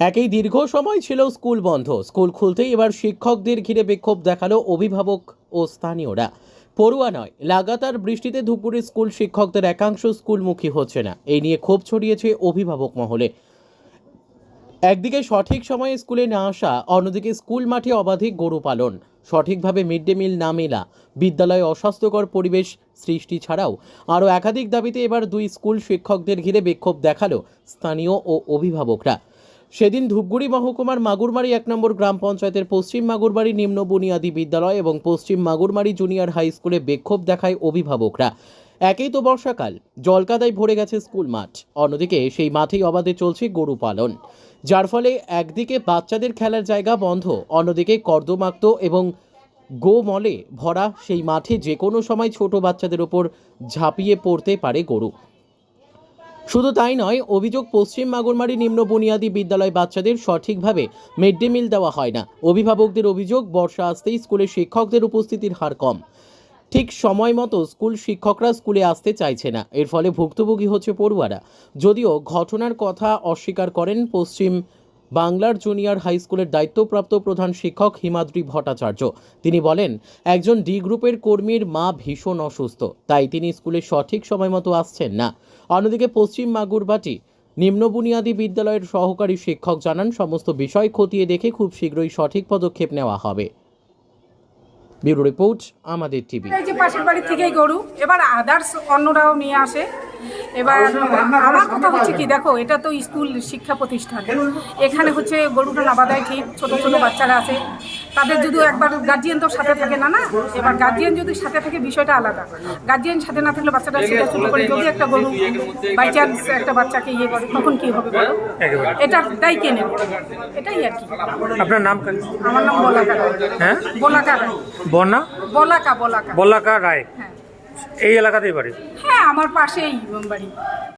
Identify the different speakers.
Speaker 1: একই দীর্ঘ সময় ছিল স্কুল বন্ধ। স্কুল খুলতেই এবার শিক্ষকদের ঘিরে বিক্ষোভ দেখাল অভিভাবক ও স্থানীয়রা। পড়ুয়া নয়, লাগাতার বৃষ্টিতে ধুপুরে স্কুল শিক্ষকদের একাংশ স্কুলমুখী হচ্ছে না। এই নিয়ে ক্ষোভ ছড়িয়েছে অভিভাবক মহলে। একদিকে সঠিক সময়ে স্কুলে না আসা, অন্যদিকে স্কুল মাঠে অবাধে গরু পালন। সঠিকভাবে মিড ডে মিল না মেলা, বিদ্যালয়ে অস্বাস্থ্যকর পরিবেশ সৃষ্টি ছাড়াও আরও একাধিক দাবিতে এবার দুই স্কুল শিক্ষকদের ঘিরে বিক্ষোভ দেখাল স্থানীয় ও অভিভাবকরা। সেদিন ধূপগুড়ি মহকুমার মাগুরমারি এক নম্বর গ্রাম পঞ্চায়েতের পশ্চিম মাগুরবাড়ি নিম্ন বুনিয়াদী বিদ্যালয় এবং পশ্চিম মাগুরমারি জুনিয়র হাই স্কুলে বিক্ষোভ দেখায় অভিভাবকরা। একেই তো বর্ষাকাল, জলকাদায় ভরে গেছে স্কুল মাঠ। অন্যদিকে সেই মাঠেই অবাধে চলছে গরু পালন। যার ফলে একদিকে বাচ্চাদের খেলার জায়গা বন্ধ, অন্যদিকে কর্দমাক্ত এবং গোমলে ভরা সেই মাঠে যে কোনো সময় ছোট বাচ্চাদের ওপর ঝাঁপিয়ে পড়তে পারে গরু। শুধু তাই নয়, অভিযোগ পশ্চিম মাগুরমারি নিম্ন বুনিয়াদী বিদ্যালয় বাচ্চাদের সঠিকভাবে মিড ডে মিল দেওয়া হয় না। অভিভাবকদের অভিযোগ, বর্ষা আসতেই স্কুলে শিক্ষকদের উপস্থিতির হার কম। ঠিক সময় মতো স্কুল শিক্ষকরা স্কুলে আসতে চাইছে না। এর ফলে ভুক্তভোগী হচ্ছে পড়ুয়ারা। যদিও ঘটনার কথা অস্বীকার করেন পশ্চিম বাংলার জুনিয়র হাই স্কুলের দায়িত্বপ্রাপ্ত প্রধান শিক্ষক হিমাদ্রি ভট্টাচার্য। তিনি বলেন, একজন ডি গ্রুপের কর্মীর মা ভীষণ অসুস্থ, তাই তিনি স্কুলে সঠিক সময় মতো আসছেন না। অন্যদিকে পশ্চিম মাগুরবাটি নিম্ন বুনিয়াদী বিদ্যালয়ের সহকারী শিক্ষক জানান, সমস্ত বিষয় খতিয়ে দেখে খুব শীঘ্রই সঠিক পদক্ষেপ নেওয়া হবে। ব্যুরো রিপোর্ট, আমাদের টিভি।
Speaker 2: এই যে পাশের বাড়ি থেকেই গরু, এবার আদার্স অন্যরাও নিয়ে আসে। এবার আমার কথা হচ্ছে কি দেখো এটা তো স্কুল শিক্ষা প্রতিষ্ঠান। এখানে হচ্ছে গরুটা না বাঁধাই ঠিক ছোট ছোট বাচ্চারা আছে। তাদের যদি একবার গার্জিয়ান তো সাথে থাকে না না? এবার গার্জিয়ান যদি সাথে থাকে বিষয়টা আলাদা। গার্জিয়ান সাথে না থাকলে বাচ্চাটা সেটা শুরু করে যদি একটা গরু বাই চান্স একটা বাচ্চাকে ইয়ে করে তখন কি হবে বলো? এটা তাই কে নেবে? এটাই আর কি।
Speaker 3: আপনার নাম
Speaker 2: আমার নাম বলাকা রায়
Speaker 3: হ্যাঁ?
Speaker 2: বলাকা রায় বলাকা বলাকা।
Speaker 3: বল্লাকা রায়।
Speaker 2: হ্যাঁ।
Speaker 3: এই এলাকাতেই বাড়ি?
Speaker 2: হ্যাঁ আমার পাশেই বাড়ি।